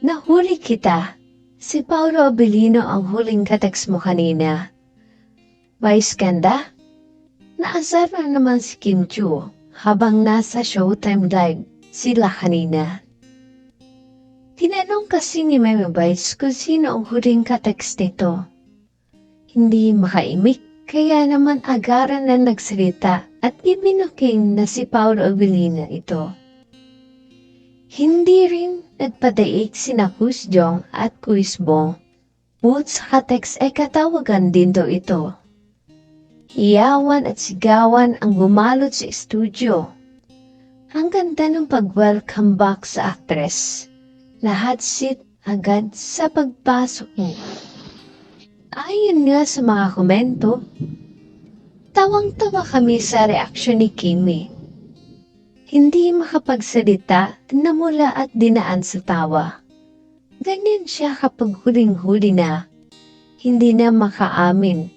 Nahuli kita. Si Paolo Abilino ang huling kateks mo kanina. Vice ganda? Naasar na naman si Kim Chu habang nasa Showtime Live sila kanina. Tinanong kasi ni Meme Vice kung sino ang huling kateks nito. Hindi makaimik kaya naman agaran na nagsalita at ibinuking na si Paolo Abilino ito. Hindi rin nagpadaig sina Kus Jong at Kuis Bong. Bukod sa kateks ay katawagan din daw ito. Hiyawan at sigawan ang gumalot sa studio. Ang ganda ng pag-welcome back sa actress. Lahat sit agad sa pagpasok niya. Ayon nga sa mga komento, tawang-tawa kami sa reaksyon ni Kimi. Hindi makapagsalita, namula at dinaan sa tawa. Ganyan siya kapag huling-huli na, hindi na makaamin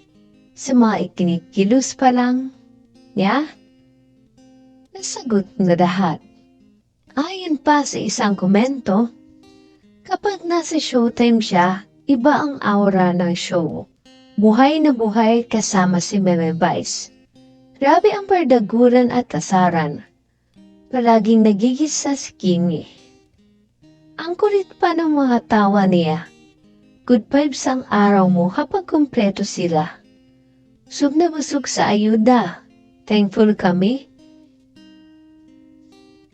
sa mga ikinikilos pa lang niya. Nasagot na lahat. Ayon pa sa isang komento, kapag nasa showtime siya, iba ang aura ng show. Buhay na buhay kasama si Meme Vice. Grabe ang pardaguran at tasaran. Palaging nagigisa si Kimi. Ang kulit pa ng mga tawa niya. Good vibes ang araw mo kapag kumpleto sila. Sub na busog sa ayuda. Thankful kami.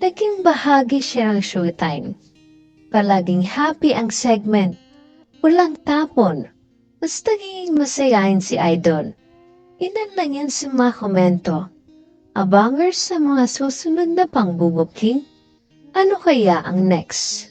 Naging bahagi siya ng showtime. Palaging happy ang segment. Walang tapon. Mas naging masayahin si Idol. Inan lang yan sa mga komento. Abangers sa mga susunod na pangbubuking? Ano kaya ang next?